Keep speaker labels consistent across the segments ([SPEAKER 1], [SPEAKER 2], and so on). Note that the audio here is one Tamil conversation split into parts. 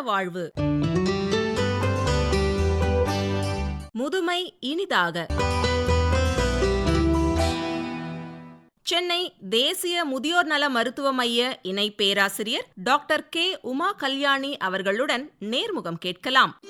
[SPEAKER 1] வாழ்வு. முதுமை இனிதாக. சென்னை தேசிய முதியோர் நல மருத்துவ மைய இணை பேராசிரியர் டாக்டர் கே உமா கல்யாணி அவர்களுடன் நேர்முகம் கேட்கலாம்.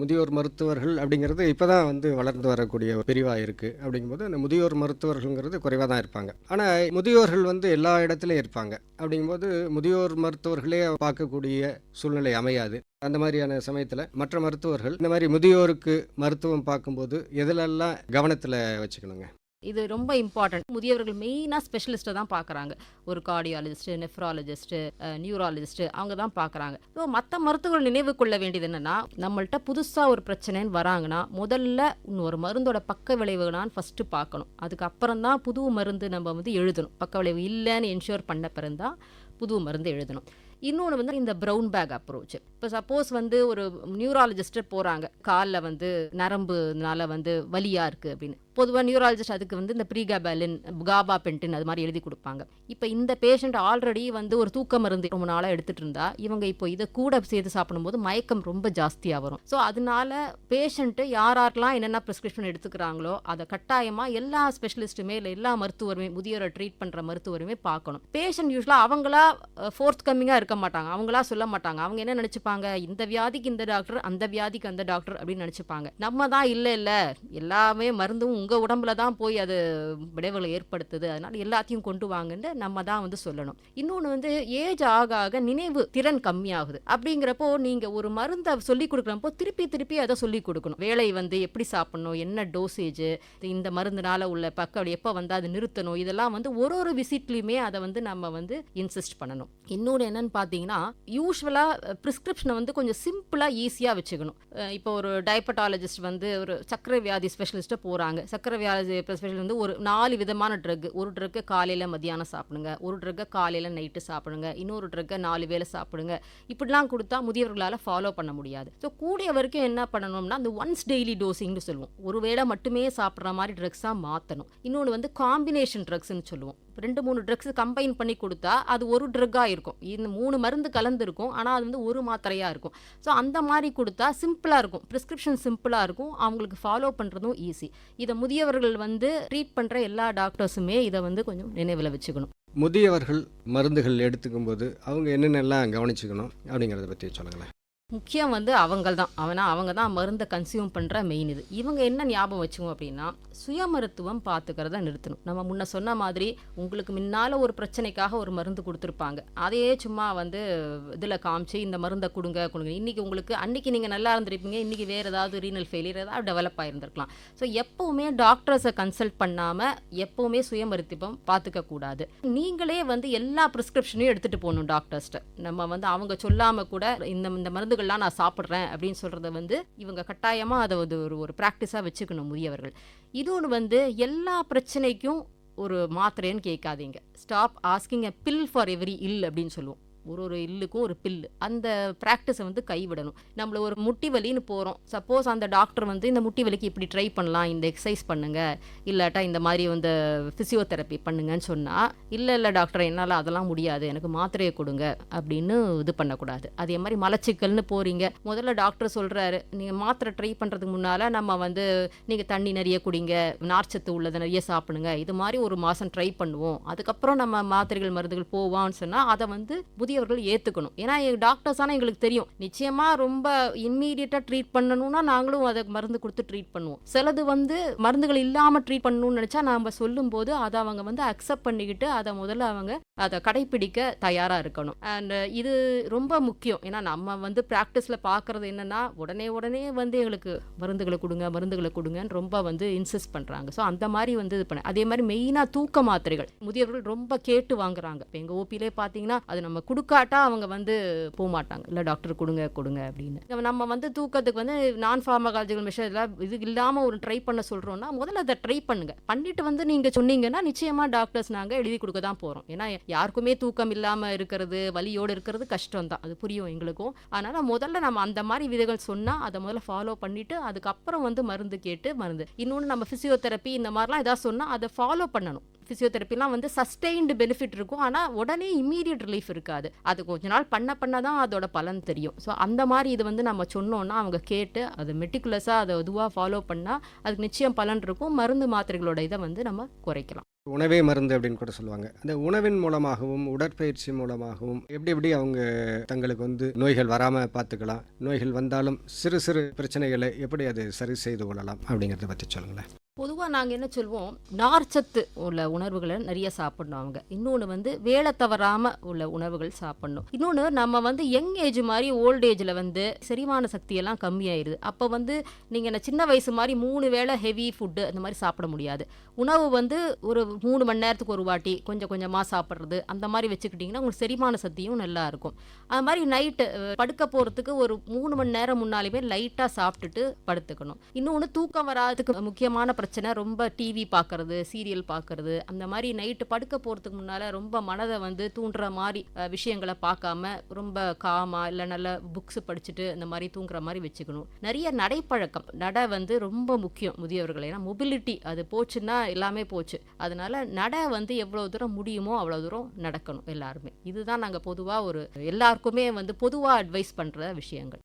[SPEAKER 2] முதியோர் மருத்துவர்கள் அப்படிங்கிறது இப்போ தான் வந்து வளர்ந்து வரக்கூடிய பிரிவாக இருக்குது அப்படிங்கும்போது அந்த முதியோர் மருத்துவர்கள்ங்கிறது குறைவாக தான் இருப்பாங்க. ஆனால் முதியோர்கள் வந்து எல்லா இடத்துலையும் இருப்பாங்க. அப்படிங்கும்போது முதியோர் மருத்துவர்களே பார்க்கக்கூடிய சூழ்நிலை அமையாது. அந்த மாதிரியான சமயத்தில் மற்ற மருத்துவர்கள் இந்த மாதிரி முதியோருக்கு மருத்துவம் பார்க்கும்போது எதிலெல்லாம் கவனத்தில் வச்சுக்கணுங்க?
[SPEAKER 3] இது ரொம்ப இம்பார்ட்டன்ட் முதியவர்கள் மெயினாக ஸ்பெஷலிஸ்ட்டை தான் பார்க்குறாங்க. ஒரு கார்டியாலஜிஸ்ட்டு நெஃப்ராலஜிஸ்ட்டு நியூராலஜிஸ்ட்டு அவங்க தான் பார்க்குறாங்க. ஸோ மற்ற மருத்துவர்கள் நினைவு கொள்ள வேண்டியது என்னென்னா நம்மள்ட்ட புதுசாக ஒரு பிரச்சனைன்னு வராங்கன்னா முதல்ல இன்னொரு மருந்தோட பக்க விளைவுகளான்னு ஃபஸ்ட்டு பார்க்கணும். அதுக்கப்புறம் தான் புது மருந்து நம்ம வந்து எழுதணும். பக்க விளைவு இல்லைன்னு என்ஷூர் பண்ண பிறந்தான் புது மருந்து எழுதணும். இன்னொன்று வந்து இந்த ப்ரௌன் பேக் அப்ரோச் இப்போ சப்போஸ் வந்து ஒரு நியூராலஜிஸ்டர் போகிறாங்க காலில் வந்து நரம்புனால வந்து வலியாக இருக்குது அப்படின்னு. பொதுவாக நியூராலஜிஸ்ட் அதுக்கு வந்து இந்த ப்ரீகாபேலின் காபா பென்டின் அது மாதிரி எழுதி கொடுப்பாங்க. இப்போ இந்த பேஷண்ட் ஆல்ரெடி வந்து ஒரு தூக்க மருந்து ரொம்ப நாளாக எடுத்துகிட்டு இருந்தா இவங்க இப்போ இதை கூட சேர்த்து சாப்பிடும்போது மயக்கம் ரொம்ப ஜாஸ்தியாக வரும். ஸோ அதனால பேஷண்ட்டு யார் யாரெல்லாம் என்னென்ன ப்ரிஸ்கிரிப்ஷன் எடுத்துக்கிறாங்களோ அதை கட்டாயமாக எல்லா ஸ்பெஷலிஸ்ட்டுமே இல்லை எல்லா மருத்துவருமே முதியோரை ட்ரீட் பண்ணுற மருத்துவருமே பார்க்கணும். பேஷண்ட் யூஸ்வலாக அவங்களா ஃபோர்த் கம்மிங்காக இருக்க மாட்டாங்க. அவங்களா சொல்ல மாட்டாங்க. அவங்க என்ன நினச்சிப்பாங்க? இந்த வியாதிக்கு இந்த டாக்டர் அந்த வியாதிக்கு அந்த டாக்டர் அப்படின்னு நினச்சிப்பாங்க. நம்ம தான் இல்லை இல்லை. எல்லாமே மருந்தும் உங்கள் உடம்புல தான் போய் அது விளைவுகளை ஏற்படுத்துது. அதனால எல்லாத்தையும் கொண்டு வாங்கன்னு நம்ம தான் வந்து சொல்லணும். இன்னொன்று வந்து ஏஜ் ஆக ஆக நினைவு திறன் கம்மியாகுது. அப்படிங்கிறப்போ நீங்கள் ஒரு மருந்தை சொல்லி கொடுக்குறப்போ திருப்பி திருப்பி அதை சொல்லி கொடுக்கணும். வேலை வந்து எப்படி சாப்பிடணும் என்ன டோசேஜ் இந்த மருந்துனால உள்ள பக்கம் எப்போ வந்து அதை நிறுத்தணும் இதெல்லாம் வந்து ஒரு ஒரு விசிட்லையுமே அதை வந்து நம்ம வந்து இன்சிஸ்ட் பண்ணணும். இன்னொன்று என்னன்னு பார்த்தீங்கன்னா யூஸ்வலாக ப்ரிஸ்கிரிப்ஷன் வந்து கொஞ்சம் சிம்பிளாக ஈஸியாக வச்சுக்கணும். இப்போ ஒரு டயபட்டாலஜிஸ்ட் வந்து ஒரு சக்கரை வியாதி ஸ்பெஷலிஸ்ட்டை போகிறாங்க சக்கரை வியாதி ஸ்பெஷலிஸ்ட் வந்து ஒரு நாலு விதமான ட்ரக் ஒரு ட்ரக்கு காலையில் மதியானம் சாப்பிடுங்க. ஒரு ட்ரக்கை காலையில் நைட்டு சாப்பிடுங்க. இன்னொரு ட்ரக்கை நாலு வேளை சாப்பிடுங்க. இப்படிலாம் கொடுத்தா முதியவர்களால் ஃபாலோ பண்ண முடியாது. ஸோ கூடிய வரைக்கும் என்ன பண்ணணும்னா அந்த ஒன்ஸ் டெய்லி டோசிங்னு சொல்லுவோம். ஒரு வேளை மட்டுமே சாப்பிட்ற மாதிரி ட்ரக்ஸாக மாற்றணும் இன்னொன்று வந்து காம்பினேஷன் ட்ரக்ஸ்னு சொல்லுவோம். ரெண்டு மூணு ட்ரக்ஸ் கம்பைன் பண்ணி கொடுத்தா அது ஒரு ட்ரக்காக இருக்கும். இந்த மூணு மருந்து கலந்துருக்கும். ஆனால் அது வந்து ஒரு மாத்திரையாக இருக்கும். ஸோ அந்த மாதிரி கொடுத்தா சிம்பிளாக இருக்கும். ப்ரிஸ்கிரிப்ஷன் சிம்பிளாக இருக்கும். அவங்களுக்கு ஃபாலோ பண்ணுறதும் ஈஸி இதை முதியவர்கள் வந்து ட்ரீட் பண்ணுற எல்லா டாக்டர்ஸுமே இதை வந்து கொஞ்சம் நினைவில் வச்சுக்கணும்.
[SPEAKER 2] முதியவர்கள் மருந்துகள் எடுத்துக்கும் போது அவங்க என்னென்னலாம் கவனிச்சுக்கணும் அப்படிங்கிறத பற்றி சொல்லுங்களேன்.
[SPEAKER 3] முக்கியம் வந்து அவங்கள் தான் அவனா அவங்க தான் மருந்தை கன்சியூம் பண்ணுற மெயின் இது. இவங்க என்ன ஞாபகம் வச்சுக்கோங்க அப்படின்னா சுய மருத்துவம் பார்த்துக்கிறத நிறுத்தணும். நம்ம முன்ன சொன்ன மாதிரி உங்களுக்கு முன்னால் ஒரு பிரச்சனைக்காக ஒரு மருந்து கொடுத்துருப்பாங்க. அதையே சும்மா வந்து இதில் காமிச்சு இந்த மருந்தை கொடுங்க கொடுங்க. இன்றைக்கி உங்களுக்கு அன்றைக்கி நீங்கள் நல்லா இருந்திருப்பீங்க. இன்றைக்கி வேறு ஏதாவது ரீனல் ஃபெயிலியர் ஏதாவது டெவலப் ஆகிருந்திருக்கலாம் ஸோ எப்போவுமே டாக்டர்ஸை கன்சல்ட் பண்ணாமல் எப்போவுமே சுய மருத்துவம் பார்த்துக்கக்கூடாது நீங்களே வந்து எல்லா ப்ரிஸ்கிரிப்ஷனையும் எடுத்துகிட்டு போகணும் டாக்டர்ஸ்ட்ட நம்ம வந்து அவங்க சொல்லாமல் கூட இந்த இந்த மருந்துகள்லாம் நான் சாப்பிட்றேன் அப்படின்னு சொல்கிறத வந்து இவங்க கட்டாயமாக அதை வந்து ஒரு ஒரு ப்ராக்டிஸாக வச்சுக்கணும் முதியவர்கள். இன்னொன்று வந்து எல்லா பிரச்சனைக்கும் ஒரு மாத்திரைன்னு கேட்காதீங்க. Stop asking a pill for every ill அப்படின்னு சொல்லுவோம். ஒரு ஒரு இல்லுக்கும் ஒரு பில்லு அந்த ப்ராக்டிஸை வந்து கைவிடணும். நம்மள ஒரு முட்டி வலின்னு போகிறோம் சப்போஸ் அந்த டாக்டர் வந்து இந்த முட்டி வலிக்கு இப்படி ட்ரை பண்ணலாம் இந்த எக்ஸசைஸ் பண்ணுங்கள் இல்லாட்டா இந்த மாதிரி வந்து ஃபிசியோதெரப்பி பண்ணுங்கன்னு சொன்னால் இல்லை இல்லை டாக்டர் என்னால் அதெல்லாம் முடியாது. எனக்கு மாத்திரையை கொடுங்க. அப்படின்னு இது பண்ணக்கூடாது. அதே மாதிரி மலச்சிக்கல்னு போகிறீங்க முதல்ல டாக்டர் சொல்கிறாரு நீங்கள் மாத்திரை ட்ரை பண்ணுறதுக்கு முன்னால் நம்ம வந்து நீங்கள் தண்ணி நிறைய குடிங்க நார்ச்சத்து உள்ளதை நிறைய சாப்பிடுங்க. இது மாதிரி ஒரு மாதம் ட்ரை பண்ணுவோம். அதுக்கப்புறம் நம்ம மாத்திரைகள் மருந்துகள் போவான்னு சொன்னால் அதை வந்து முதியவர்கள் ஏற்றுக்கணும் ஏன்னா டாக்டர்ஸ் ஆனால் எங்களுக்கு தெரியும். நிச்சயமாக ரொம்ப இம்மீடியட்டாக ட்ரீட் பண்ணணும்னா நாங்களும் அதை மருந்து கொடுத்து ட்ரீட் பண்ணுவோம். சிலது வந்து மருந்துகள் இல்லாமல் ட்ரீட் பண்ணணும்னு நினச்சா நாம் சொல்லும்போது அதை அவங்க வந்து அக்செப்ட் பண்ணிக்கிட்டு அதை முதல்ல அவங்க அதை கடைப்பிடிக்க தயாராக இருக்கணும். அண்ட் இது ரொம்ப முக்கியம். ஏன்னா நம்ம வந்து ப்ராக்டிஸில் பார்க்குறது என்னென்னா உடனே உடனே வந்து எங்களுக்கு மருந்துகளை கொடுங்க மருந்துகளை கொடுங்கன்னு ரொம்ப வந்து இன்சிஸ்ட் பண்ணுறாங்க ஸோ அந்த மாதிரி வந்து இது பண்ண அதே மாதிரி மெயினாக தூக்க மாத்திரைகள். முதியவர்கள் ரொம்ப கேட்டு வாங்குறாங்க. இப்போ எங்கள் ஓபியிலே பார்த்தீங்கன்னா அது நம்ம குறுக்காட்டாக அவங்க வந்து போக மாட்டாங்க இல்லை டாக்டர் கொடுங்க கொடுங்க அப்படின்னு. நம்ம- வந்து தூக்கத்துக்கு வந்து நான் ஃபார்மகாலஜிக்கல் மிஷன் இதெல்லாம் இது இல்லாமல் ஒரு ட்ரை பண்ண சொல்கிறோம்னா முதல்ல அதை ட்ரை பண்ணுங்க. பண்ணிட்டு வந்து நீங்கள் சொன்னீங்கன்னா நிச்சயமாக டாக்டர்ஸ் நாங்கள் எழுதி கொடுக்க தான் போகிறோம் ஏன்னா யாருக்குமே தூக்கம் இல்லாமல் இருக்கிறது வலியோடு இருக்கிறது கஷ்டம் தான். அது புரியும் எங்களுக்கும். அதனால் முதல்ல நம்ம அந்த மாதிரி விதைகள் சொன்னால் அதை முதல்ல ஃபாலோ பண்ணிவிட்டு அதுக்கப்புறம் வந்து மருந்து கேட்டு மருந்து. இன்னொன்று நம்ம ஃபிசியோதெரப்பி இந்த மாதிரிலாம் எதாவது சொன்னால் அதை ஃபாலோ பண்ணணும். ஃபிசியோதெரப்பிலாம் வந்து சஸ்டெயின்டு பெனிஃபிட் இருக்கும். ஆனால் உடனே இம்மீடியட் ரிலீஃப் இருக்காது. அது கொஞ்ச நாள் பண்ண பண்ண தான் அதோட பலன் தெரியும். ஸோ அந்த மாதிரி இது வந்து நம்ம சொன்னோன்னா அவங்க கேட்டு அது மெட்டிகுலஸாக அதை இதுவாக ஃபாலோ பண்ணால் அதுக்கு நிச்சயம் பலன் இருக்கும். மருந்து மாத்திரைகளோட இதை வந்து நம்ம குறைக்கலாம்.
[SPEAKER 2] உணவே மருந்து அப்படின்னு கூட சொல்லுவாங்க. அந்த உணவின் மூலமாகவும் உடற்பயிற்சி மூலமாகவும் எப்படி எப்படி அவங்க தங்களுக்கு வந்து நோய்கள் வராமல் பார்த்துக்கலாம். நோய்கள் வந்தாலும் சிறு சிறு பிரச்சனைகளை எப்படி அது சரி செய்து கொள்ளலாம் அப்படிங்கிறத பற்றி சொல்லுங்களேன்.
[SPEAKER 3] பொதுவாக நாங்கள் என்ன சொல்வோம்? நார்ச்சத்து உள்ள உணர்வுகளை நிறைய சாப்பிடணும் அவங்க. இன்னொன்று வந்து வேலை தவறாமல் உள்ள உணவுகள் சாப்பிடணும். இன்னொன்று நம்ம வந்து யங் ஏஜ் மாதிரி ஓல்ட் ஏஜில் வந்து செரிமான சக்தியெல்லாம் கம்மியாயிருது. அப்போ வந்து நீங்கள் என்ன சின்ன வயசு மாதிரி மூணு வேளை ஹெவி ஃபுட்டு அந்த மாதிரி சாப்பிட முடியாது. உணவு வந்து ஒரு மூணு மணி நேரத்துக்கு ஒரு வாட்டி கொஞ்சம் கொஞ்சமாக சாப்பிட்றது அந்த மாதிரி வச்சுக்கிட்டிங்கன்னா உங்களுக்கு செரிமான சக்தியும் நல்லா இருக்கும். அது மாதிரி நைட்டு படுக்க போகிறதுக்கு ஒரு மூணு மணி நேரம் முன்னாலுமே லைட்டாக சாப்பிட்டுட்டு படுத்துக்கணும். இன்னொன்று தூக்கம் வராதுக்கு முக்கியமான பிரச்சனை ரொம்ப டிவி பார்க்குறது சீரியல் பார்க்கறது அந்த மாதிரி நைட்டு படுக்க போகிறதுக்கு முன்னால் ரொம்ப மனதை வந்து தூண்டுற மாதிரி விஷயங்களை பார்க்காம ரொம்ப காமா இல்லை நல்ல புக்ஸ் படிச்சுட்டு இந்த மாதிரி தூங்குற மாதிரி வச்சுக்கணும். நிறைய நடைப்பழக்கம் நடை வந்து ரொம்ப முக்கியம் முதியவர்கள் ஏன்னா மொபிலிட்டி அது போச்சுன்னா எல்லாமே போச்சு. அதனால அதனால் நடை வந்து எவ்வளோ தூரம் முடியுமோ அவ்வளோ தூரம் நடக்கணும் எல்லாருமே. இதுதான் நாங்கள் பொதுவாக ஒரு எல்லாருக்குமே வந்து பொதுவாக அட்வைஸ் பண்ணுற விஷயங்கள்.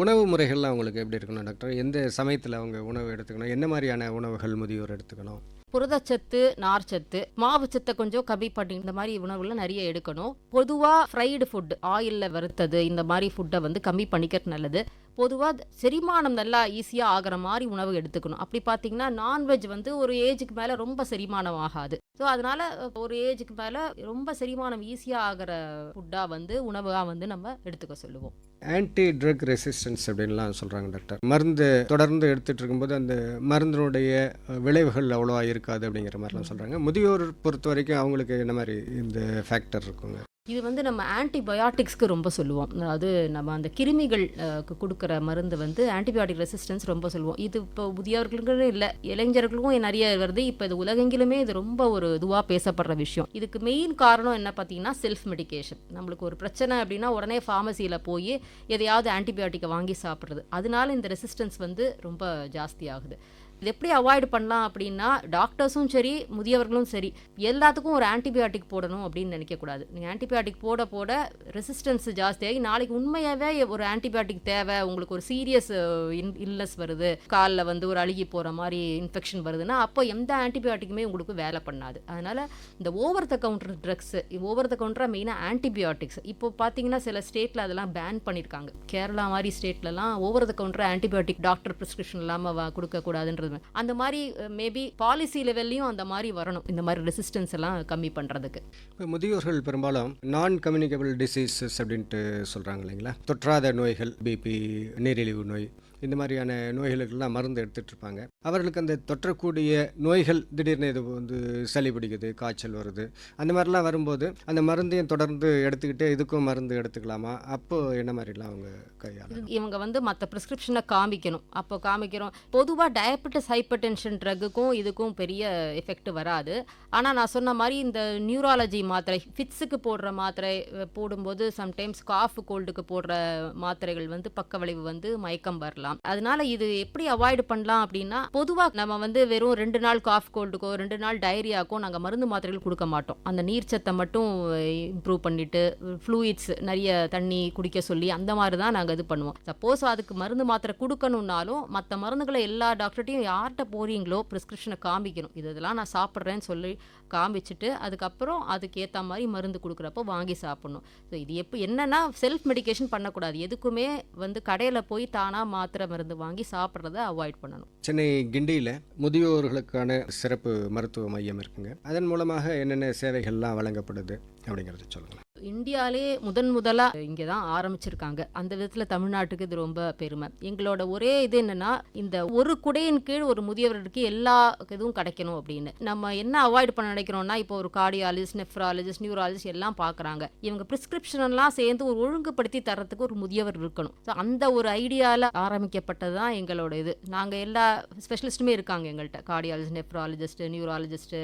[SPEAKER 2] உணவு முறைகள்லாம் அவங்களுக்கு எப்படி இருக்கணும் டாக்டர்? எந்த சமயத்தில் அவங்க உணவு எடுத்துக்கணும்? என்ன மாதிரியான உணவுகள் முதியோர் எடுத்துக்கணும்?
[SPEAKER 3] புரதச்சத்து நார்ச்சத்து மாவுச்சத்தை கொஞ்சம் கம்மி பண்ணி இந்த மாதிரி உணவுல நிறைய எடுக்கணும். பொதுவாக ஃப்ரைடு ஃபுட் ஆயிலில் வறுத்தது இந்த மாதிரி ஃபுட்டை வந்து கம்மி பண்ணிக்கிறது நல்லது. பொதுவாக செரிமானம் நல்லா ஈஸியாக ஆகிற மாதிரி உணவு எடுத்துக்கணும். அப்படி பார்த்தீங்கன்னா நான்வெஜ் வந்து ஒரு ஏஜுக்கு மேலே ரொம்ப செரிமானம் ஆகாது. ஸோ அதனால ஒரு ஏஜுக்கு மேலே ரொம்ப செரிமானம் ஈஸியாக ஆகிற ஃபுட்டாக வந்து உணவாக வந்து நம்ம எடுத்துக்க சொல்லுவோம்.
[SPEAKER 2] ஆன்டி ட்ரக் ரெசிஸ்டன்ஸ் அப்படின்லாம் சொல்கிறாங்க டாக்டர் மருந்து தொடர்ந்து எடுத்துகிட்டு இருக்கும்போது அந்த மருந்தினுடைய விளைவுகள் அவ்வளோவா இருக்காது அப்படிங்கிற மாதிரிலாம் சொல்கிறாங்க முதியோர் பொறுத்த வரைக்கும் அவங்களுக்கு என்ன மாதிரி இந்த ஃபேக்டர் இருக்குங்க.
[SPEAKER 3] இது வந்து நம்ம ஆன்டிபயாட்டிக்ஸ்க்கு ரொம்ப சொல்லுவோம். அதாவது நம்ம அந்த கிருமிகள் கொடுக்குற மருந்து வந்து ஆன்டிபயாட்டிக் ரெசிஸ்டன்ஸ் ரொம்ப சொல்லுவோம். இது இப்போ முதியவர்களுக்கும் இல்லை இளைஞர்களுக்கும் நிறைய வருது. இப்போ இது உலகெங்கிலுமே இது ரொம்ப ஒரு இதுவாக பேசப்படுற விஷயம். இதுக்கு மெயின் காரணம் என்ன பார்த்தீங்கன்னா செல்ஃப் மெடிகேஷன் நம்மளுக்கு ஒரு பிரச்சனை அப்படின்னா உடனே ஃபார்மசியில் போய் எதையாவது ஆன்டிபயோட்டிக்கை வாங்கி சாப்பிட்றது. அதனால இந்த ரெசிஸ்டன்ஸ் வந்து ரொம்ப ஜாஸ்தி ஆகுது. இது எப்படி அவாய்ட் பண்ணலாம் அப்படின்னா டாக்டர்ஸும் சரி முதியவர்களும் சரி எல்லாத்துக்கும் ஒரு ஆன்டிபயோட்டிக் போடணும் அப்படின்னு நினைக்கக்கூடாது. நீங்கள் ஆன்டிபயோட்டிக் போட போட ரெசிஸ்டன்ஸ் ஜாஸ்தியாகி நாளைக்கு உண்மையாகவே ஒரு ஆன்டிபயோட்டிக் தேவை உங்களுக்கு ஒரு சீரியஸ் இல்னஸ் வருது காலில் வந்து ஒரு அழுகி போகிற மாதிரி இன்ஃபெக்ஷன் வருதுன்னா அப்போ எந்த ஆன்டிபயோட்டிக்குமே உங்களுக்கு வேலை பண்ணாது. அதனால் இந்த over the counter drugs over the கவுண்டராக மெயினாக ஆன்டிபயோட்டிக்ஸ் இப்போ பார்த்தீங்கன்னா சில ஸ்டேட்டில் அதெல்லாம் பேன் பண்ணியிருக்காங்க கேரளா மாதிரி ஸ்டேட்லலாம் over the counter antibiotic doctor prescription இல்லாமல் கொடுக்கக்கூடாதுன்றது அந்த மாதிரி மேபி பாலிசி லெவல்லையும் அந்த மாதிரி வரணும். இந்த மாதிரி ரெசிஸ்டன்ஸ் எல்லாம் கம்மி பண்ணுறதுக்கு
[SPEAKER 2] இப்போ முதியோர்கள் பெரும்பாலும் நான் கம்யூனிகபிள் டிசீசஸ் அப்படின்ட்டு சொல்கிறாங்க இல்லைங்களா? தொற்றாத நோய்கள் பிபி நீரிழிவு நோய் இந்த மாதிரியான நோய்களுக்கெல்லாம் மருந்து எடுத்துகிட்டு இருப்பாங்க அவர்களுக்கு அந்த தொற்றக்கூடிய நோய்கள் திடீர்னு இது வந்து சளி பிடிக்குது காய்ச்சல் வருது. அந்த மாதிரிலாம் வரும்போது அந்த மருந்தையும் தொடர்ந்து எடுத்துக்கிட்டு இதுக்கும் மருந்து எடுத்துக்கலாமா? அப்போ என்ன மாதிரிலாம் அவங்க கையாள
[SPEAKER 3] இவங்க வந்து மற்ற ப்ரிஸ்கிரிப்ஷனை காமிக்கணும். அப்போ காமிக்கிறோம். பொதுவாக டயபெட்டிஸ் ஹைப்பர் டென்ஷன் ட்ரக்குக்கும் இதுக்கும் பெரிய எஃபெக்ட் வராது. ஆனால் நான் சொன்ன மாதிரி இந்த நியூராலஜி மாத்திரை ஃபிட்ஸுக்கு போடுற மாத்திரை போடும்போது சம்டைம்ஸ் காஃப் கோல்டுக்கு போடுற மாத்திரைகள் வந்து பக்க விளைவு வந்து மயக்கம் வரலாம். அதனால இது எப்படி அவாய்ட் பண்ணலாம் அப்படின்னா பொதுவாக நம்ம வந்து வெறும் ரெண்டு நாள் காஃப் கோல்டுக்கோ ரெண்டு நாள் டயரியாக்கோ நாங்கள் மருந்து மாத்திரைகள் கொடுக்க மாட்டோம். அந்த நீர்ச்சத்தை மட்டும் இம்ப்ரூவ் பண்ணிட்டு ஃப்ளூயிட்ஸ் நிறைய தண்ணி குடிக்க சொல்லி அந்த மாதிரி தான் நாங்கள் இது பண்ணுவோம். சப்போஸ் அதுக்கு மருந்து மாத்திரை கொடுக்கணுன்னாலும் மற்ற மருந்துகளை எல்லா டாக்டர்கிட்டையும் யார்கிட்ட போறீங்களோ ப்ரிஸ்கிரிப்ஷனை காமிக்கணும். இது இதெல்லாம் நான் சாப்பிட்றேன்னு சொல்லி காமிச்சிட்டு அதுக்கப்புறம் அதுக்கேற்ற மாதிரி மருந்து கொடுக்குறப்போ வாங்கி சாப்பிட்ணும். ஸோ இது எப்போ என்னென்னா செல்ஃப் மெடிகேஷன் பண்ணக்கூடாது. எதுக்குமே வந்து கடையில் போய் தானாக மாத்திரை மருந்து வாங்கி சாப்பிட்றத அவாய்ட் பண்ணணும்.
[SPEAKER 2] சென்னை கிண்டியில் முதியோர்களுக்கான சிறப்பு மருத்துவ மையம் இருக்குங்க. அதன் மூலமாக என்னென்ன சேவைகள்லாம் வழங்கப்படுது அப்படிங்கிறத சொல்லுங்கள்
[SPEAKER 3] இந்தியாவிலே முதன் முதலாக இங்கே தான் ஆரம்பிச்சிருக்காங்க. அந்த விதத்தில் தமிழ்நாட்டுக்கு இது ரொம்ப பெருமை. எங்களோட ஒரே இது என்னென்னா இந்த ஒரு குடையின் கீழ் ஒரு முதியவர்களுக்கு எல்லா இதுவும் கிடைக்கணும் அப்படின்னு. நம்ம என்ன அவாய்ட் பண்ண நினைக்கிறோம்னா இப்போ ஒரு கார்டியாலஜிஸ்ட் நெஃப்ராலஜிஸ்ட் நியூராலஜிஸ்ட் எல்லாம் பார்க்குறாங்க இவங்க ப்ரிஸ்கிரிப்ஷன்லாம் சேர்ந்து ஒரு ஒழுங்குபடுத்தி தரத்துக்கு ஒரு முதியவர் இருக்கணும். ஸோ அந்த ஒரு ஐடியாவில் ஆரம்பிக்கப்பட்டது தான் எங்களோட இது. நாங்கள் எல்லா ஸ்பெஷலிஸ்ட்டுமே இருக்காங்க எங்கள்கிட்ட கார்டியாலஜிஸ்ட் நெஃப்ராலஜிஸ்ட் நியூராலஜிஸ்ட்டு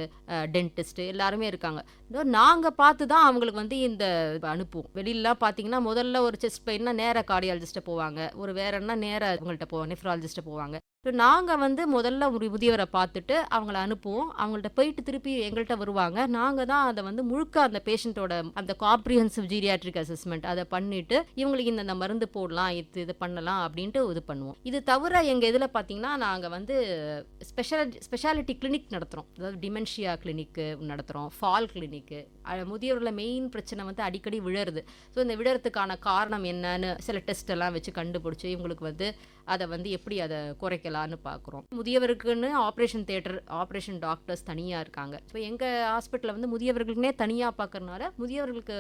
[SPEAKER 3] டென்டிஸ்ட்டு எல்லாருமே இருக்காங்க. நாங்கள் பார்த்து தான் அவங்களுக்கு வந்து இந்த அனுப்புவோம். வெளியிலலாம் பார்த்தீங்கன்னா முதல்ல ஒரு செஸ்ட் பெயின்னா நேராக கார்டியாலஜிஸ்ட்டை போவாங்க. ஒரு வேறன்னா நேராக அவங்கள்ட்ட போவாங்க நெஃப்ராலஜிஸ்ட்டை போவாங்க. ஸோ நாங்கள் வந்து முதல்ல ஒரு முதியவரை பார்த்துட்டு அவங்கள அனுப்புவோம். அவங்கள்ட்ட போயிட்டு திருப்பி எங்கள்கிட்ட வருவாங்க. நாங்கள் தான் அதை வந்து முழுக்க அந்த பேஷண்ட்டோட அந்த காம்ப்ரிஹென்சிவ் ஜீரியாட்ரிக் அசஸ்மெண்ட் அதை பண்ணிட்டு இவங்களுக்கு இந்த மருந்து போடலாம் இது இது பண்ணலாம் அப்படின்ட்டு இது பண்ணுவோம். இது தவிர எங்கள் இதில் பார்த்தீங்கன்னா நாங்கள் வந்து ஸ்பெஷல் ஸ்பெஷாலிட்டி கிளினிக் நடத்துகிறோம் அதாவது டிமென்ஷியா கிளினிக்கு நடத்துகிறோம் ஃபால் கிளினிக்கு முதியோரில் மெயின் பிரச்சனை வந்து அடிக்கடி விழருது ஸோ இந்த விழறதுக்கான காரணம் என்னன்னு சில டெஸ்ட் எல்லாம் வச்சு கண்டுபிடிச்சி இவங்களுக்கு வந்து அதை வந்து எப்படி அதை குறைக்கலாம் குறைக்கலான்னு பார்க்குறோம் முதியவருக்குன்னு ஆப்ரேஷன் தேட்டர் ஆப்ரேஷன் டாக்டர்ஸ் தனியாக இருக்காங்க. ஸோ எங்கள் ஹாஸ்பிட்டலில் வந்து முதியவர்களுக்குனே தனியாக பார்க்கறனால முதியவர்களுக்கு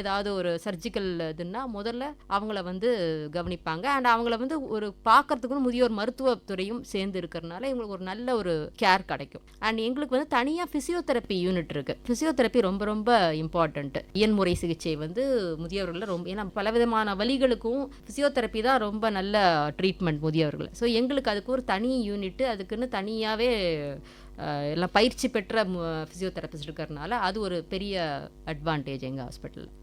[SPEAKER 3] ஏதாவது ஒரு சர்ஜிக்கல் இதுன்னா முதல்ல அவங்கள வந்து கவனிப்பாங்க. அண்ட் அவங்கள வந்து ஒரு பார்க்கறதுக்குன்னு முதியோர் மருத்துவத்துறையும் சேர்ந்து இருக்கிறனால இவங்களுக்கு ஒரு நல்ல ஒரு கேர் கிடைக்கும். அண்ட் எங்களுக்கு வந்து தனியாக ஃபிசியோதெரப்பி யூனிட் இருக்குது ஃபிசியோதெரப்பி ரொம்ப ரொம்ப இம்பார்ட்டண்ட்டு இயன்முறை சிகிச்சை வந்து முதியவர்களில் ரொம்ப ஏன்னா பலவிதமான வழிகளுக்கும் ஃபிசியோதெரப்பி தான் ரொம்ப நல்ல ட்ரீட்மெண்ட் முதியவர்கள். ஸோ எங்களுக்கு அதுக்கு ஒரு தனி யூனிட்டு அதுக்குன்னு தனியாகவே எல்லாம் பயிற்சி பெற்ற ஃபிசியோதெரபிஸ்ட் இருக்கிறதுனால அது ஒரு பெரிய அட்வான்டேஜ் எங்கள் ஹாஸ்பிட்டலில்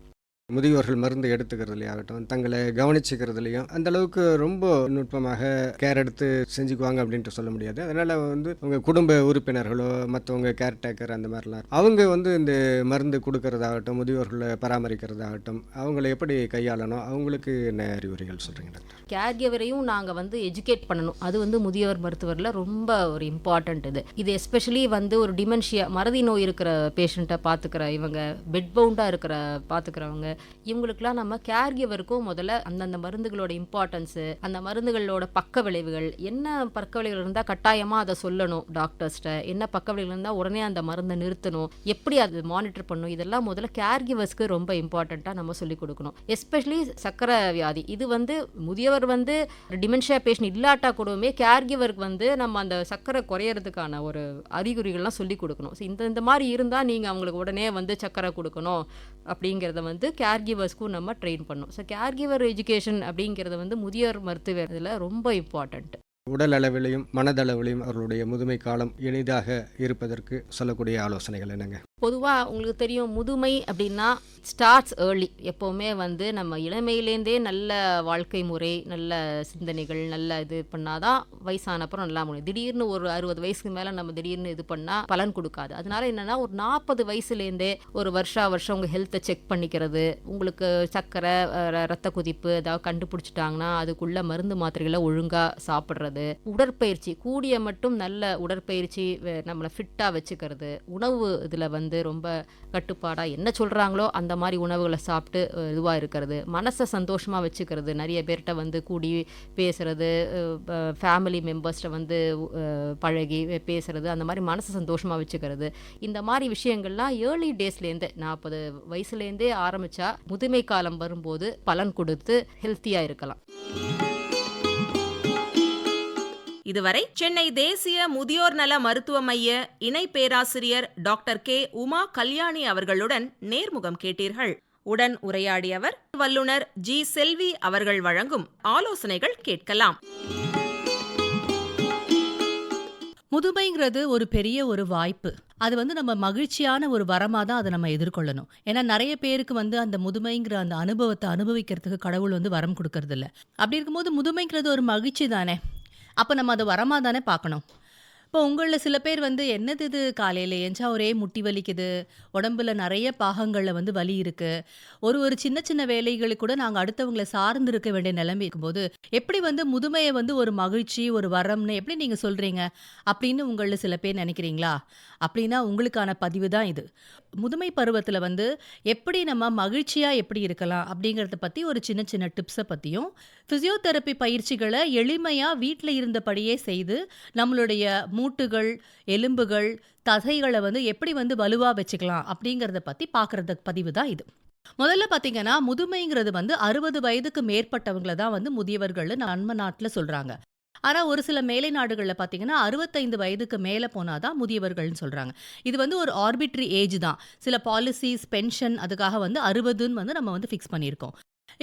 [SPEAKER 2] முதியோர்கள் மருந்து எடுத்துக்கிறதுலையும் ஆகட்டும் தங்களை கவனிச்சுக்கிறதுலையும் அந்த அளவுக்கு ரொம்ப நுட்பமாக கேர் எடுத்து செஞ்சுக்குவாங்க அப்படின்ட்டு சொல்ல முடியாது. அதனால் வந்து உங்க குடும்ப உறுப்பினர்களோ மற்றவங்க கேர் டேக்கர் அந்த மாதிரிலாம் அவங்க வந்து இந்த மருந்து கொடுக்கறதாகட்டும் முதியோர்களை பராமரிக்கிறதாகட்டும் அவங்கள எப்படி கையாளணும் அவங்களுக்கு என்ன அறிவுரைகள் சொல்கிறீங்க டாக்டர்?
[SPEAKER 3] கேர் கிவரையும் நாங்கள் வந்து எஜுகேட் பண்ணணும். அது வந்து முதியோர் மருத்துவரில் ரொம்ப ஒரு இம்பார்ட்டண்ட் இது. இது எஸ்பெஷலி வந்து ஒரு டிமென்ஷியா மறதி நோய் இருக்கிற பேஷண்ட்டை பார்த்துக்கிற இவங்க பெட் பவுண்டாக இருக்கிற பார்த்துக்கிறவங்க இவங்களுக்குலாம் நம்ம கேர் கிவருக்கும் முதல்ல அந்தந்த மருந்துகளோட இம்பார்ட்டன்ஸு அந்த மருந்துகளோட பக்க விளைவுகள் என்ன பக்க விளைவுகள் இருந்தால் கட்டாயமாக அதை சொல்லணும் டாக்டர்ஸ்ட்ட என்ன பக்க விளைவுகள் இருந்தால் உடனே அந்த மருந்தை நிறுத்தணும். எப்படி அது மானிட்டர் பண்ணணும்? இதெல்லாம் முதல்ல கேர்கிவர்ஸ்க்கு ரொம்ப இம்பார்ட்டண்ட்டாக நம்ம சொல்லிக் கொடுக்கணும். எஸ்பெஷலி சக்கரை வியாதி. இது வந்து முதியவர் வந்து டிமென்ஷியா பேஷண்ட் இல்லாட்டா கூடவுமே கேர்கிவருக்கு வந்து நம்ம அந்த சக்கரை குறையறதுக்கான ஒரு அறிகுறிகள்லாம் சொல்லி கொடுக்கணும். ஸோ இந்த இந்த மாதிரி இருந்தால் நீங்கள் அவங்களுக்கு உடனே வந்து சக்கரை கொடுக்கணும் அப்படிங்கிறத வந்து கேர் கிவர்ஸ்க்கும் நம்ம ட்ரெயின் பண்ணணும். ஸோ கேர் கிவர் எஜுகேஷன் அப்படிங்கிறது வந்து முதியோர் மருத்துவ இதில் ரொம்ப இம்பார்ட்டண்ட்
[SPEAKER 2] உடல் அளவிலையும் மனதளவிலையும் அவர்களுடைய முதுமை காலம் எளிதாக இருப்பதற்கு சொல்லக்கூடிய ஆலோசனைகள் என்னங்க?
[SPEAKER 3] பொதுவாக உங்களுக்கு தெரியும் முதுமை அப்படின்னா ஸ்டார்ட்ஸ் ஏர்லி எப்போவுமே வந்து நம்ம இளமையிலேருந்தே நல்ல வாழ்க்கை முறை நல்ல சிந்தனைகள் நல்ல இது பண்ணாதான் வயசான அப்புறம் நல்லா முடியும். திடீர்னு ஒரு அறுபது வயசுக்கு மேலே நம்ம திடீர்னு இது பண்ணால் பலன் கொடுக்காது. அதனால என்னென்னா ஒரு நாற்பது வயசுலேருந்தே ஒரு வருஷா வருஷம் உங்கள் ஹெல்த்தை செக் பண்ணிக்கிறது உங்களுக்கு சர்க்கரை ரத்த குதிப்பு ஏதாவது கண்டுபிடிச்சிட்டாங்கன்னா அதுக்குள்ளே மருந்து மாத்திரைகளை ஒழுங்காக சாப்பிட்றது. உடற்பயிற்சி கூடிய மட்டும் நல்ல உடற்பயிற்சி நம்மளை ஃபிட்டாக வச்சுக்கிறது. உணவு இதில் வந்து வந்து ரொம்ப கட்டுப்பாடாக என்ன சொல்கிறாங்களோ அந்த மாதிரி உணவுகளை சாப்பிட்டு இதுவாக இருக்கிறது. மனசை சந்தோஷமாக வச்சுக்கிறது. நிறைய பேர்கிட்ட வந்து கூடி பேசுகிறது ஃபேமிலி மெம்பர்ஸ்கிட்ட வந்து பழகி பேசுகிறது அந்த மாதிரி மனசை சந்தோஷமாக வச்சுக்கிறது. இந்த மாதிரி விஷயங்கள்லாம் ஏர்லி டேஸ்லேருந்தே நாற்பது வயசுலேருந்தே ஆரம்பித்தா முதுமை காலம் வரும்போது பலன் கொடுத்து ஹெல்த்தியாக இருக்கலாம்.
[SPEAKER 1] இதுவரை சென்னை தேசிய முதியோர் நல மருத்துவ மைய இணை பேராசிரியர் டாக்டர் கே உமா கல்யாணி அவர்களுடன் நேர்முகம் கேட்டீர்கள். உடன் உரையாடியவர் வல்லுநர் ஜி செல்வி அவர்கள் வழங்கும் ஆலோசனைகள் கேட்கலாம்.
[SPEAKER 4] முதுமைங்கிறது ஒரு பெரிய ஒரு வாய்ப்பு. அது வந்து நம்ம மகிழ்ச்சியான ஒரு வரமாக தான் அதை நம்ம எதிர்கொள்ளணும். ஏன்னா நிறைய பேருக்கு வந்து அந்த முதுமைங்கிற அந்த அனுபவத்தை அனுபவிக்கிறதுக்கு கடவுள் வந்து வரம் கொடுக்கறது இல்ல அப்படி இருக்கும்போது முதுமைங்கிறது ஒரு மகிழ்ச்சி தானே? அப்போ நம்ம அதை வரமாக தானே பார்க்கணும். இப்போ உங்களில் சில பேர் வந்து என்னது இது? காலையில் ஏஞ்சா ஒரே முட்டி வலிக்குது. உடம்புல நிறைய பாகங்களில் வந்து வலி இருக்கு. ஒரு ஒரு சின்ன சின்ன வேலைகளுக்கு கூட நாங்கள் அடுத்தவங்களை சார்ந்து இருக்க வேண்டிய நிலைமை இருக்கும்போது எப்படி வந்து முதுமையை வந்து ஒரு மகிழ்ச்சி ஒரு வரம்னு எப்படி நீங்கள் சொல்கிறீங்க அப்படின்னு உங்களில் சில பேர் நினைக்கிறீங்களா? அப்படின்னா உங்களுக்கான பதிவு தான் இது. முதுமை பருவத்தில் வந்து எப்படி நம்ம மகிழ்ச்சியாக எப்படி இருக்கலாம் அப்படிங்கிறத பற்றி ஒரு சின்ன சின்ன டிப்ஸை பற்றியும் ஃபிசியோதெரப்பி பயிற்சிகளை எளிமையாக வீட்டில் இருந்தபடியே செய்து நம்மளுடைய மூட்டுகள் எலும்புகள் தசைகளை வந்து எப்படி வந்து வலுவாக வச்சுக்கலாம் அப்படிங்கிறத பற்றி பார்க்குறத பதிவு தான் இது. முதல்ல பார்த்தீங்கன்னா முதுமைங்கிறது வந்து அறுபது வயதுக்கு மேற்பட்டவங்களை தான் வந்து முதியவர்கள்னு நம்ம நாட்டில் சொல்கிறாங்க ஆனால் ஒரு சில மேலை நாடுகளில் பார்த்தீங்கன்னா அறுபத்தைந்து வயதுக்கு மேலே போனாதான் முதியவர்கள்னு சொல்கிறாங்க இது வந்து ஒரு ஆர்பிட்ரி ஏஜ் தான். சில பாலிசிஸ் பென்ஷன் அதுக்காக வந்து அறுபதுன்னு வந்து நம்ம வந்து ஃபிக்ஸ் பண்ணியிருக்கோம்.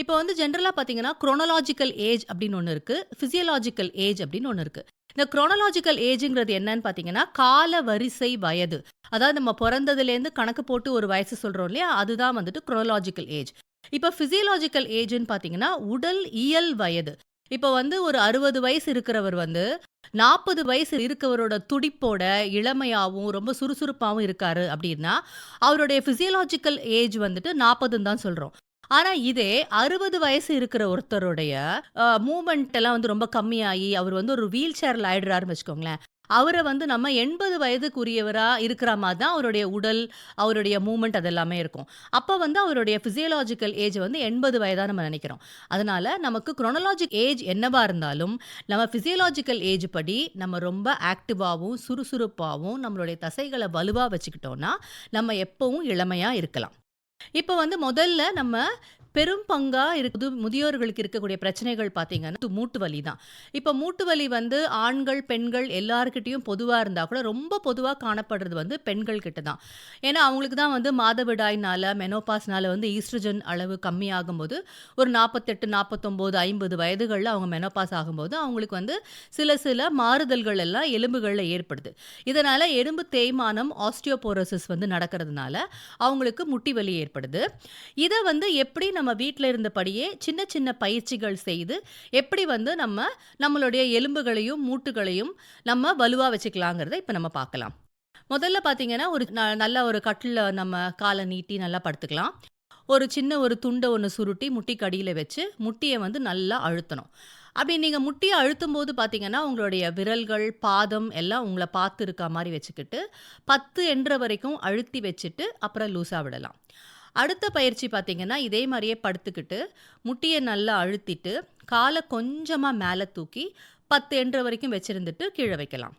[SPEAKER 4] இப்போ வந்து ஜென்ரலாக பார்த்தீங்கன்னா குரோனலாஜிக்கல் ஏஜ் அப்படின்னு ஒன்று இருக்குது ஃபிசியலாஜிக்கல் ஏஜ் அப்படின்னு ஒன்று இருக்குது இந்த குரோனலாஜிக்கல் ஏஜுங்கிறது என்னன்னு பார்த்தீங்கன்னா கால வரிசை வயது. அதாவது நம்ம பிறந்ததுலேருந்து கணக்கு போட்டு ஒரு வயசு சொல்கிறோம் இல்லையா? அதுதான் வந்துட்டு குரோனலாஜிக்கல் ஏஜ் இப்போ ஃபிசியலாஜிக்கல் ஏஜ்னு பார்த்தீங்கன்னா உடல் இயல் வயது. இப்போ வந்து ஒரு அறுபது வயசு இருக்கிறவர் வந்து நாற்பது வயசு இருக்கவரோட துடிப்போட இளமையாகவும் ரொம்ப சுறுசுறுப்பாகவும் இருக்காரு அப்படின்னா அவருடைய ஃபிசியலாஜிக்கல் ஏஜ் வந்துட்டு நாற்பதுன்னு தான் சொல்கிறோம் ஆனா இதே அறுபது வயசு இருக்கிற ஒருத்தருடைய மூமெண்ட் எல்லாம் வந்து ரொம்ப கம்மியாகி அவர் வந்து ஒரு வீல் சேர்ல ஆயிடுறாருன்னு வச்சுக்கோங்களேன். அவரை வந்து நம்ம எண்பது வயதுக்குரியவராக இருக்கிற மாதிரி தான் அவருடைய உடல் அவருடைய மூமெண்ட் அதெல்லாமே இருக்கும். அப்போ வந்து அவருடைய ஃபிசியலாஜிக்கல் ஏஜ் வந்து எண்பது வயதாக நம்ம நினைக்கிறோம். அதனால் நமக்கு குரோனலாஜிக் ஏஜ் என்னவாக இருந்தாலும் நம்ம ஃபிசியலாஜிக்கல் ஏஜ் படி நம்ம ரொம்ப ஆக்டிவாகவும் சுறுசுறுப்பாகவும் நம்மளுடைய தசைகளை வலுவாக வச்சுக்கிட்டோன்னா நம்ம எப்பவும் இளமையாக இருக்கலாம். இப்போ வந்து முதல்ல நம்ம பெரும் பங்கா இருக்குது. முதியோர்களுக்கு இருக்கக்கூடிய பிரச்சனைகள் பார்த்தீங்கன்னா மூட்டு வலி தான். இப்போ மூட்டு வலி வந்து ஆண்கள் பெண்கள் எல்லாருக்கிட்டையும் பொதுவாக இருந்தால் கூட ரொம்ப பொதுவாக காணப்படுறது வந்து பெண்கள் கிட்ட தான். ஏன்னா அவங்களுக்கு தான் வந்து மாதவிடாய்னால மெனோபாஸ்னால வந்து ஈஸ்ட்ரஜன் அளவு கம்மியாகும்போது ஒரு நாற்பத்தெட்டு நாற்பத்தொம்போது ஐம்பது வயதுகளில் அவங்க மெனோபாஸ் ஆகும்போது அவங்களுக்கு வந்து சில சில மாறுதல்கள் எல்லாம் எலும்புகளில் ஏற்படுது. இதனால் எலும்பு தேய்மானம் ஆஸ்டியோபோரோசிஸ் வந்து நடக்கிறதுனால அவங்களுக்கு முட்டி வலி ஏற்படுது. இதை வந்து எப்படி நம்ம வீட்டில் இருந்தபடியே சின்ன சின்ன பயிற்சிகள் செய்து எப்படி வந்து நம்ம நம்மளுடைய எலும்புகளையும் மூட்டுகளையும் நம்ம வலுவாக வச்சுக்கலாங்கிறத இப்போ நம்ம பார்க்கலாம். முதல்ல பார்த்தீங்கன்னா ஒரு ந- நல்ல ஒரு கட்டில் நம்ம காலை நீட்டி நல்லா படுத்துக்கலாம். ஒரு சின்ன ஒரு துண்டை ஒன்று சுருட்டி முட்டிக்கு அடியில் வச்சு முட்டியை வந்து நல்லா அழுத்தணும். அப்படி நீங்கள் முட்டியை அழுத்தும் போது பார்த்தீங்கன்னா உங்களுடைய விரல்கள் பாதம் எல்லாம் உங்களை பார்த்து இருக்க மாதிரி வச்சுக்கிட்டு பத்து என்ற வரைக்கும் அழுத்தி வச்சுட்டு அப்புறம் லூஸாக விடலாம். அடுத்த பயிற்சி பார்த்தீங்கன்னா இதே மாதிரியே படுத்துக்கிட்டு முட்டியை நல்லா அழுத்திட்டு காலை கொஞ்சமாக மேலே தூக்கி பத்து என்ற வரைக்கும் வச்சுருந்துட்டு கீழே வைக்கலாம்.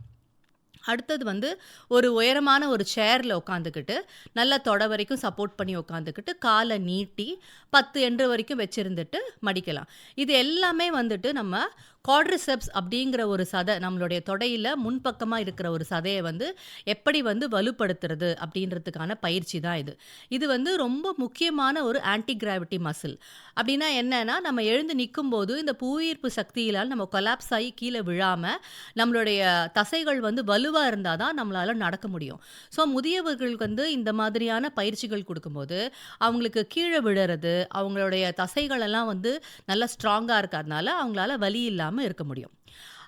[SPEAKER 4] அடுத்தது வந்து ஒரு உயரமான ஒரு சேரில் உட்காந்துக்கிட்டு நல்லா தொட வரைக்கும் சப்போர்ட் பண்ணி உட்காந்துக்கிட்டு காலை நீட்டி பத்து என்ற வரைக்கும் வச்சுருந்துட்டு மடிக்கலாம். இது எல்லாமே வந்துட்டு நம்ம குவாட்ரிசெப்ஸ் அப்படிங்கிற ஒரு சதை நம்மளுடைய தொடையில் முன்பக்கமாக இருக்கிற ஒரு சதையை வந்து எப்படி வந்து வலுப்படுத்துறது அப்படின்றதுக்கான பயிற்சி தான் இது. இது வந்து ரொம்ப முக்கியமான ஒரு ஆன்டி கிராவிட்டி மசில் அப்படின்னா என்னன்னா நம்ம எழுந்து நிற்கும் போது இந்த புவியீர்ப்பு சக்தியிலால் நம்ம கொலாப்ஸ் ஆகி கீழே விழாமல் நம்மளுடைய தசைகள் வந்து வலுவாக இருந்தால் தான் நம்மளால் நடக்க முடியும். ஸோ முதியவர்களுக்கு வந்து இந்த மாதிரியான பயிற்சிகள் கொடுக்கும்போது அவங்களுக்கு கீழே விழுறது அவங்களுடைய தசைகள் எல்லாம் வந்து நல்லா ஸ்ட்ராங்காக இருக்கிறதுனால அவங்களால வலி இல்லாமல் இருக்க முடியும்.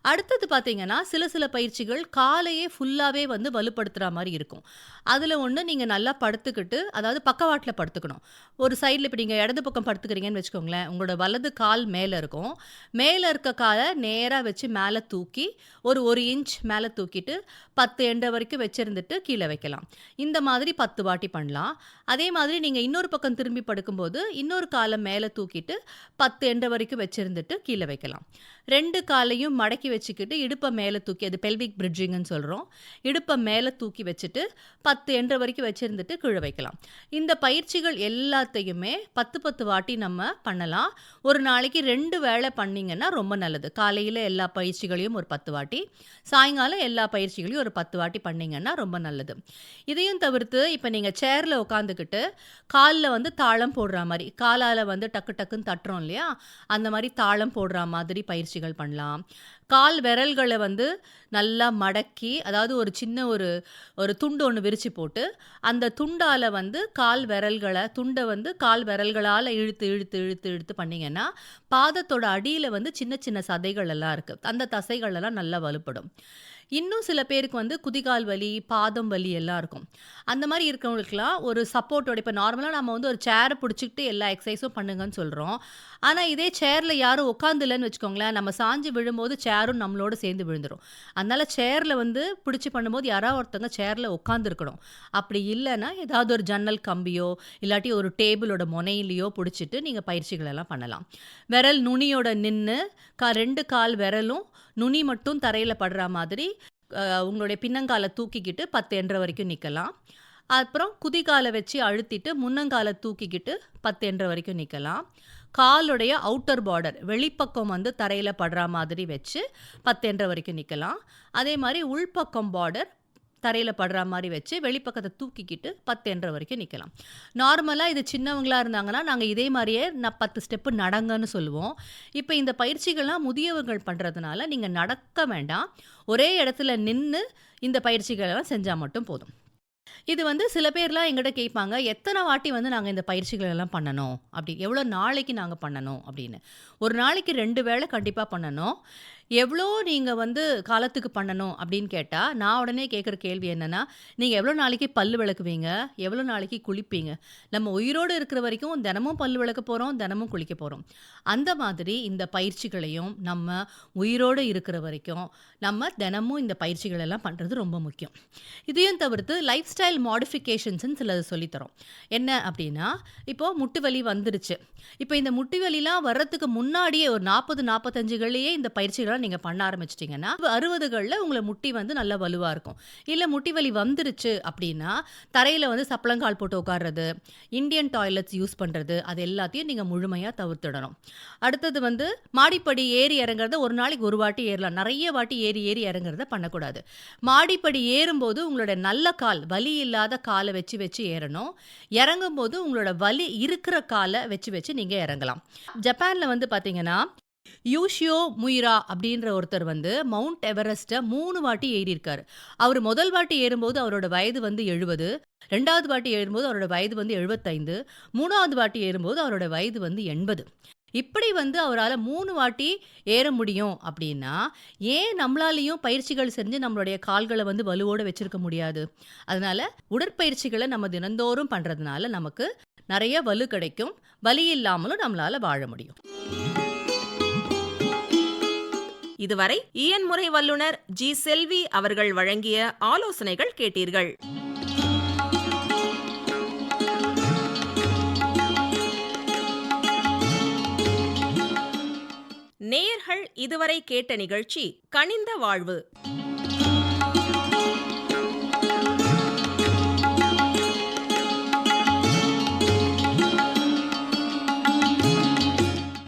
[SPEAKER 4] அடுத்தது பார்த்தீங்கன்னா சில சில பயிற்சிகள் காலையே ஃபுல்லாகவே வந்து வலுப்படுத்துகிற மாதிரி இருக்கும். அதில் ஒன்று நீங்கள் நல்லா படுத்துக்கிட்டு அதாவது பக்கவாட்டில் படுத்துக்கணும். ஒரு சைடில் இப்போ நீங்கள் இடது பக்கம் படுத்துக்கிறீங்கன்னு வச்சுக்கோங்களேன் உங்களோட வலது கால் மேலே இருக்கும். மேலே இருக்க காலை நேராக வச்சு மேலே தூக்கி ஒரு ஒரு இன்ச் மேலே தூக்கிட்டு பத்து எண்ட வரைக்கும் வச்சுருந்துட்டு கீழே வைக்கலாம். இந்த மாதிரி பத்து வாட்டி பண்ணலாம். அதே மாதிரி நீங்கள் இன்னொரு பக்கம் திரும்பி படுக்கும்போது இன்னொரு காலை மேலே தூக்கிட்டு பத்து எண்ட வரைக்கும் வச்சுருந்துட்டு கீழே வைக்கலாம். ரெண்டு காலையும் மடக்கி வச்சுக்கிட்டு இடுப்பை மேலே தூக்கி அது பெல்விக் பிரிட்ஜிங்னு சொல்கிறோம் இடுப்பை மேலே தூக்கி வச்சுட்டு பத்து என்ற வரைக்கும் வச்சுருந்துட்டு கீழே வைக்கலாம். இந்த பயிற்சிகள் எல்லாத்தையுமே பத்து பத்து வாட்டி நம்ம பண்ணலாம். ஒரு நாளைக்கு ரெண்டு வேளை பண்ணிங்கன்னா ரொம்ப நல்லது. காலையில் எல்லா பயிற்சிகளையும் ஒரு பத்து வாட்டி சாயங்காலம் எல்லா பயிற்சிகளையும் ஒரு பத்து வாட்டி பண்ணிங்கன்னா ரொம்ப நல்லது. இதையும் தவிர்த்து இப்போ நீங்கள் சேரில் உட்காந்துக்கிட்டு காலில் வந்து தாளம் போடுற மாதிரி காலால் வந்து டக்கு டக்குன்னு தட்டுறோம் இல்லையா? அந்த மாதிரி தாளம் போடுற மாதிரி பயிற்சிகள் பண்ணலாம். கால் விரல்களை வந்து நல்லா மடக்கி அதாவது ஒரு சின்ன ஒரு ஒரு துண்டு ஒன்று விரித்து போட்டு அந்த துண்டால் வந்து கால் விரல்களை துண்டை வந்து கால் விரல்களால் இழுத்து இழுத்து இழுத்து இழுத்து பண்ணிங்கன்னா பாதத்தோட அடியில் வந்து சின்ன சின்ன சதைகள் எல்லாம் இருக்குது அந்த தசைகளெல்லாம் நல்லா வலுப்படும். இன்னும் சில பேருக்கு வந்து குதிகால் வலி பாதம் வலி எல்லாம் இருக்கும். அந்த மாதிரி இருக்கிறவங்களுக்குலாம் ஒரு சப்போர்ட்டோட இப்போ நார்மலாக நம்ம வந்து ஒரு சேரை பிடிச்சிக்கிட்டு எல்லா எக்ஸசைஸும் பண்ணுங்கன்னு சொல்கிறோம் ஆனால் இதே சேரில் யாரும் உட்காந்துலன்னு வச்சுக்கோங்களேன். நம்ம சாஞ்சு விழும்போது சேரும் நம்மளோட சேர்ந்து விழுந்துடும் அதனால் சேரில் வந்து பிடிச்சி பண்ணும்போது யாராவது ஒருத்தவங்க சேரில் உட்காந்துருக்கணும் அப்படி இல்லைன்னா ஏதாவது ஒரு ஜன்னல் கம்பியோ இல்லாட்டி ஒரு டேபிளோட முனையிலையோ பிடிச்சிட்டு நீங்கள் பயிற்சிகள் எல்லாம் பண்ணலாம். விரல் நுனியோட நின்று கா ரெண்டு கால் விரலும் நுனி மட்டும் தரையில் படுற மாதிரி உங்களுடைய பின்னங்காலை தூக்கிக்கிட்டு பத்து என்ற வரைக்கும் நிற்கலாம் அப்புறம் குதிகாலை வச்சு அழுத்திட்டு முன்னங்காலை தூக்கிக்கிட்டு பத்து என்ற வரைக்கும் நிற்கலாம் காலுடைய அவுட்டர் பார்டர் வெளிப்பக்கம் வந்து தரையில் படுற மாதிரி வச்சு பத்தென்ற வரைக்கும் நிற்கலாம் அதே மாதிரி உள்பக்கம் பார்டர் தரையில் படுற மாதிரி வச்சு வெளிப்பக்கத்தை தூக்கிக்கிட்டு பத்து வரைக்கும் நிற்கலாம் நார்மலாக இது சின்னவங்களா இருந்தாங்கன்னா நாங்கள் இதே மாதிரியே நான் பத்து ஸ்டெப்பு நடங்கன்னு சொல்லுவோம். இப்போ இந்த பயிற்சிகள்லாம் முதியவர்கள் பண்ணுறதுனால நீங்கள் நடக்க வேண்டாம். ஒரே இடத்துல நின்று இந்த பயிற்சிகளெல்லாம் செஞ்சால் மட்டும் போதும். இது வந்து சில பேர்லாம் எங்கிட்ட கேட்பாங்க எத்தனை வாட்டி வந்து நாங்கள் இந்த பயிற்சிகள் எல்லாம் பண்ணணும்? அப்படி எவ்வளோ நாளைக்கு நாங்கள் பண்ணணும்? அப்படின்னு. ஒரு நாளைக்கு ரெண்டு வேளை கண்டிப்பாக பண்ணணும். எவ்வளோ நீங்கள் வந்து காலத்துக்கு பண்ணணும் அப்படின்னு கேட்டால் நான் உடனே கேட்குற கேள்வி என்னென்னா நீங்கள் எவ்வளோ நாளைக்கு பல்லு விளக்குவீங்க? எவ்வளோ நாளைக்கு குளிப்பீங்க? நம்ம உயிரோடு இருக்கிற வரைக்கும் தினமும் பல் விளக்க போகிறோம் தினமும் குளிக்க போகிறோம் அந்த மாதிரி இந்த பயிற்சிகளையும் நம்ம உயிரோடு இருக்கிற வரைக்கும் நம்ம தினமும் இந்த பயிற்சிகள் எல்லாம் பண்ணுறது ரொம்ப முக்கியம். இதையும் தவிர்த்து லைஃப் ஸ்டைல் மாடிஃபிகேஷன்ஸ்னு சிலது சொல்லித்தரோம். என்ன அப்படின்னா இப்போது முட்டு வலி வந்துருச்சு. இப்போ இந்த முட்டு வலிலாம் வர்றதுக்கு முன்னாடியே ஒரு நாற்பது நாற்பத்தஞ்சுகள்லேயே இந்த பயிற்சிகள் நீங்கள் பண்ண ஆரம்பிச்சிட்டிங்கன்னா அறுபதுகளில் உங்களை முட்டி வந்து நல்ல வலுவாக இருக்கும். இல்லை முட்டி வலி வந்துருச்சு அப்படின்னா தரையில் வந்து சப்பளங்கால் போட்டு உட்கார்றது இந்தியன் டாய்லெட்ஸ் யூஸ் பண்ணுறது அது எல்லாத்தையும் நீங்கள் முழுமையாக தவிர்த்துடணும். அடுத்தது வந்து மாடிப்படி ஏறி இறங்குறத ஒரு நாளைக்கு ஒரு வாட்டி ஏறலாம். நிறைய வாட்டி ஏறி ஏறி இறங்குறத பண்ணக்கூடாது. மாடிப்படி ஏறும்போது உங்களோட நல்ல கால் வலி இல்லாத காலை வச்சு வச்சு ஏறணும். இறங்கும்போது உங்களோட வலி இருக்கிற காலை வச்சு வச்சு நீங்கள் இறங்கலாம். ஜப்பானில் வந்து பார்த்தீங்கன்னா யூஷியோ முயிரா அப்படின்ற ஒருத்தர் வந்து மவுண்ட் எவரெஸ்ட்டை மூணு வாட்டி ஏறியிருக்கார். அவர் முதல் வாட்டி ஏறும்போது அவரோட வயது வந்து எழுபது ரெண்டாவது வாட்டி ஏறும்போது அவரோட வயது வந்து எழுபத்தைந்து மூணாவது வாட்டி ஏறும்போது அவரோட வயது வந்து எண்பது. இப்படி வந்து அவரால் மூணு வாட்டி ஏற முடியும் அப்படின்னா ஏன் நம்மளாலேயும் பயிற்சிகள் செஞ்சு நம்மளுடைய கால்களை வந்து வலுவோடு வச்சிருக்க முடியாது? அதனால உடற்பயிற்சிகளை நம்ம தினந்தோறும் பண்ணுறதுனால நமக்கு நிறைய வலு கிடைக்கும். வலி இல்லாமலும் நம்மளால வாழ முடியும்.
[SPEAKER 1] இதுவரை இயன்முறை வல்லுனர் ஜி செல்வி அவர்கள் வழங்கிய ஆலோசனைகள் கேட்டீர்கள். நேயர்கள் இதுவரை கேட்ட நிகழ்ச்சி கனிந்த வாழ்வு.